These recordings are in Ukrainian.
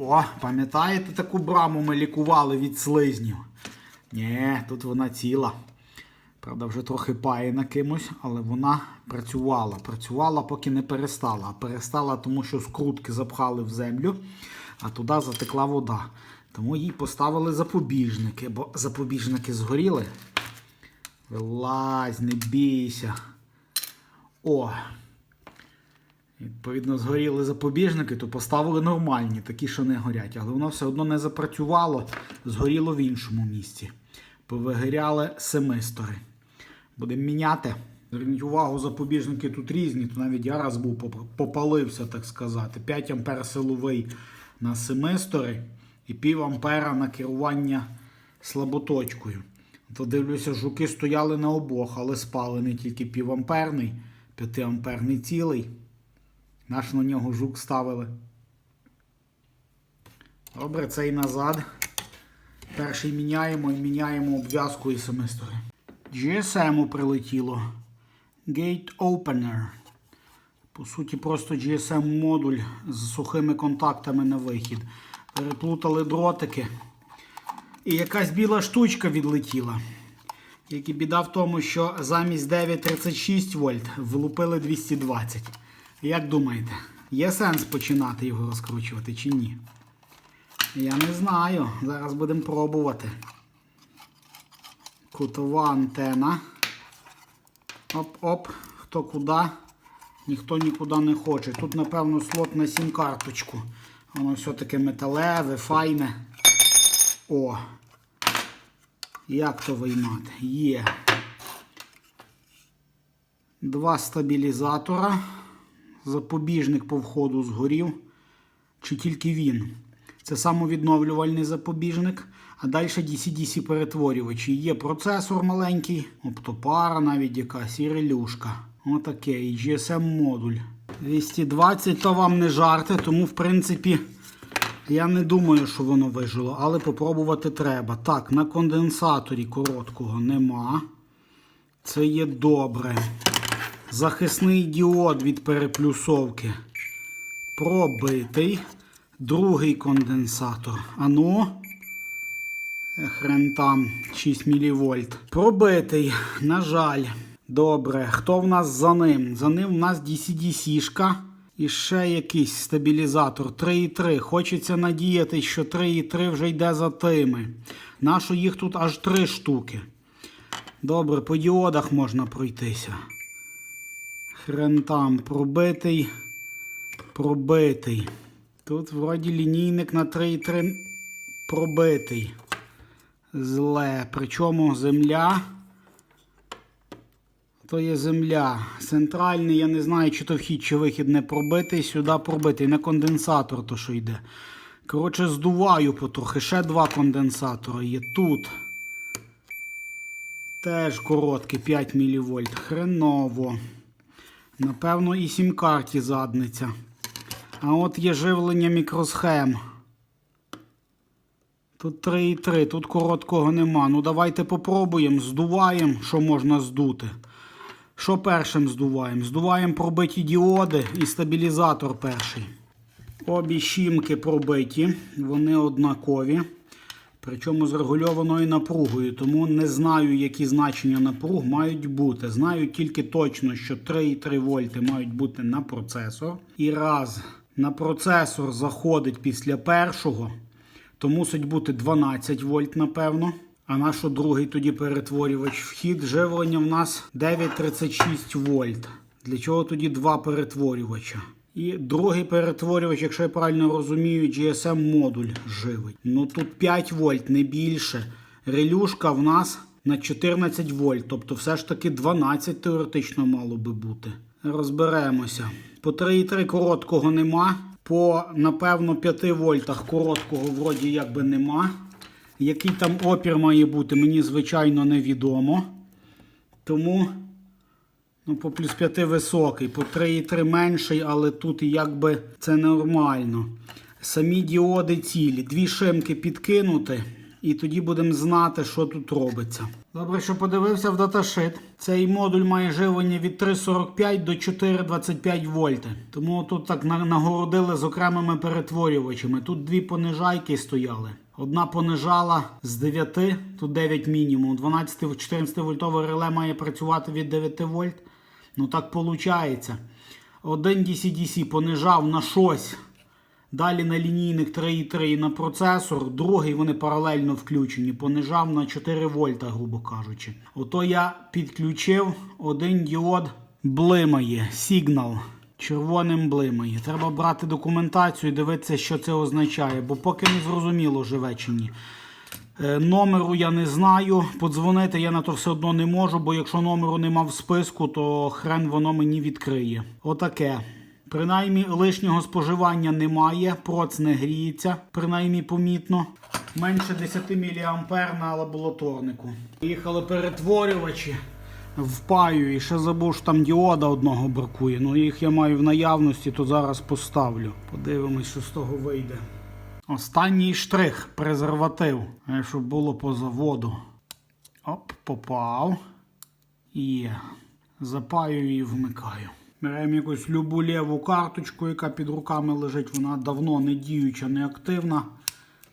О, пам'ятаєте таку браму ми лікували від слизнів? Ні, тут вона ціла. Правда, вже трохи паяна кимось, але вона працювала. Працювала, поки не перестала. А перестала, тому що скрутки запхали в землю, а туди затекла вода. Тому їй поставили запобіжники, бо запобіжники згоріли. Вилазь, не бійся. О, Відповідно, згоріли запобіжники, то поставили нормальні, такі, що не горять. Але воно все одно не запрацювало, згоріло в іншому місці. Повигоряли семистори. Будемо міняти. Зверніть увагу, запобіжники тут різні, то навіть я раз був попалився, так сказати. 5 ампер силовий на семистори і пів ампера на керування слаботочкою. То дивлюся, жуки стояли на обох, але спалений тільки півамперний, 5 амперний цілий. Наш на нього жук ставили. Добре, цей назад. Перший міняємо і міняємо обв'язку і семистори. GSM прилетіло. Gate Opener. По суті, просто GSM модуль з сухими контактами на вихід. Переплутали дротики. І якась біла штучка відлетіла. Як і біда в тому, що замість 936 вольт влупили 220. Як думаєте, є сенс починати його розкручувати чи ні? Я не знаю. Зараз будемо пробувати. Кутова антена. Оп-оп. Хто куди? Ніхто нікуди не хоче. Тут, напевно, слот на сім-карточку. Воно все-таки металеве, файне. О! Як то виймати? Є. Два стабілізатора. Запобіжник по входу згорів. Чи тільки він? Це самовідновлювальний запобіжник. А далі DC-DC перетворювачі. Є процесор маленький, оптопара навіть якась і релюшка. Отаке. І GSM модуль. 220 то вам не жарти, тому в принципі я не думаю, що воно вижило, але попробувати треба. Так, на конденсаторі короткого нема. Це є добре. Захисний діод від переплюсовки пробитий. Другий конденсатор. Ану. Хрен там 6 мВ. Пробитий, на жаль. Добре. Хто в нас за ним? За ним в нас DC-DC-шка. І ще якийсь стабілізатор 3,3. Хочеться надіяти, що 3,3 вже йде за тими. Нащо їх тут аж 3 штуки. Добре, по діодах можна пройтися. Хрен там пробитий. Пробитий. Тут вроді лінійник на 3,3 пробитий. Зле. Причому земля. То є земля. Центральний, я не знаю, чи то вхід, чи вихід не пробитий. Сюди пробитий. На конденсатор то що йде. Коротше, здуваю потрохи. Ще два конденсатори є тут. Теж короткий 5 мВ. Хреново. Напевно, і сім-карті задниця. А от є живлення мікросхем. Тут 3,3, тут короткого нема. Ну давайте попробуємо. Здуваємо, що можна здути. Що першим здуваємо? Здуваємо пробиті діоди і стабілізатор перший. Обі щімки пробиті, вони однакові. Причому з регульованою напругою. Тому не знаю, які значення напруг мають бути. Знаю тільки точно, що 3,3 вольти мають бути на процесор. І раз на процесор заходить після першого, то мусить бути 12 вольт, напевно. А наш другий тоді перетворювач. Вхід живлення в нас 9,36 вольт. Для чого тоді два перетворювача? І другий перетворювач, якщо я правильно розумію, GSM модуль живить. Ну тут 5 вольт, не більше. Релюшка в нас на 14 вольт, тобто все ж таки 12 теоретично мало би бути. Розберемося. По 3,3 короткого нема. По, напевно, 5 вольтах короткого вроді якби нема. Який там опір має бути, мені звичайно невідомо. Тому ну, по плюс 5 високий, по 3,3 менший, але тут якби це нормально. Самі діоди цілі. Дві шимки підкинути. І тоді будемо знати, що тут робиться. Добре, що подивився в даташит. Цей модуль має живлення від 3,45 до 4,25 вольти. Тому тут так нагородили з окремими перетворювачами. Тут дві понижайки стояли. Одна понижала з 9, тут 9 мінімум. 12-14 вольтове реле має працювати від 9 вольт. Ну так виходить. Один DC-DC понижав на щось. Далі на лінійник 3,3 на процесор, другий вони паралельно включені, понижав на 4 вольта, грубо кажучи. Ото я підключив один діод блимає, сигнал. Червоним блимає. Треба брати документацію і дивитися, що це означає, бо поки не зрозуміло, живе чи ні. Е, Номеру я не знаю. Подзвонити я на то все одно не можу, бо якщо номеру нема в списку, то хрен воно мені відкриє. Отаке. Принаймні лишнього споживання немає, проц не гріється, принаймні помітно. Менше 10 мА на лабораторнику. Їхали перетворювачі. Впаю і ще забув, що там діода одного бракує. Ну їх я маю в наявності, то зараз поставлю. Подивимось, що з того вийде. Останній штрих презерватив, Е, щоб було по заводу. Оп, попав. Є. Запаю і вмикаю. Беремо якусь любу ліву карточку, яка під руками лежить. Вона давно не діюча, не активна.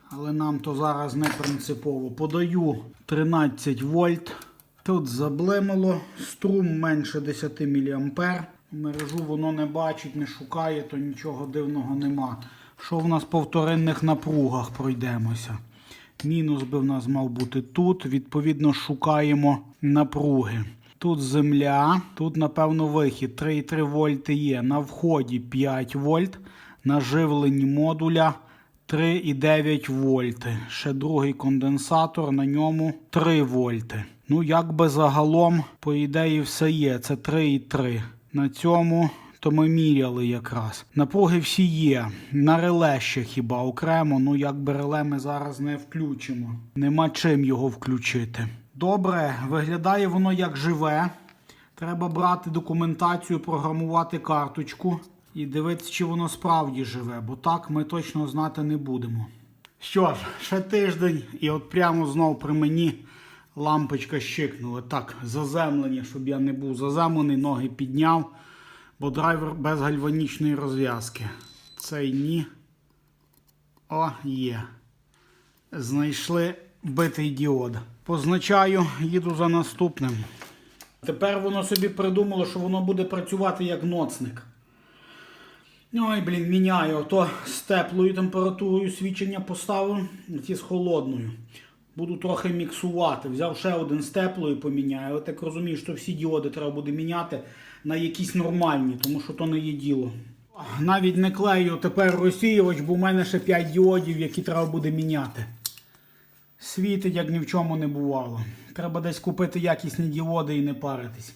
Але нам то зараз не принципово. Подаю 13 вольт. Тут заблимало. Струм менше 10 мА. Мережу воно не бачить, не шукає, то нічого дивного нема. Що в нас по вторинних напругах пройдемося? Мінус би в нас мав бути тут. Відповідно, шукаємо напруги. Тут земля, тут, напевно, вихід 3,3 вольти є. На вході 5 вольт, на живленні модуля 3,9 вольти. Ще другий конденсатор, на ньому 3 вольти. Ну, як би загалом, по ідеї, все є. Це 3,3. На цьому то ми міряли якраз. Напруги всі є. На реле ще хіба окремо. Ну, якби реле ми зараз не включимо. Нема чим його включити. Добре, виглядає воно як живе. Треба брати документацію, програмувати карточку і дивитися, чи воно справді живе, бо так ми точно знати не будемо. Що ж, ще тиждень, і от прямо знов при мені лампочка щикнула. Так, заземлення, щоб я не був заземлений, ноги підняв, бо драйвер без гальванічної розв'язки. Цей ні. О, є. Знайшли битий діод. Позначаю, їду за наступним. Тепер воно собі придумало, що воно буде працювати як ноцник. Ой, блін, міняю. То з теплою температурою свічення поставив, ті з холодною. Буду трохи міксувати. Взяв ще один з теплою поміняю. Але так розумію, що всі діоди треба буде міняти на якісь нормальні, тому що то не є діло. Навіть не клею тепер розсіювач, бо в мене ще 5 діодів, які треба буде міняти. Світить, як ні в чому не бувало. Треба десь купити якісні діоди і не паритись.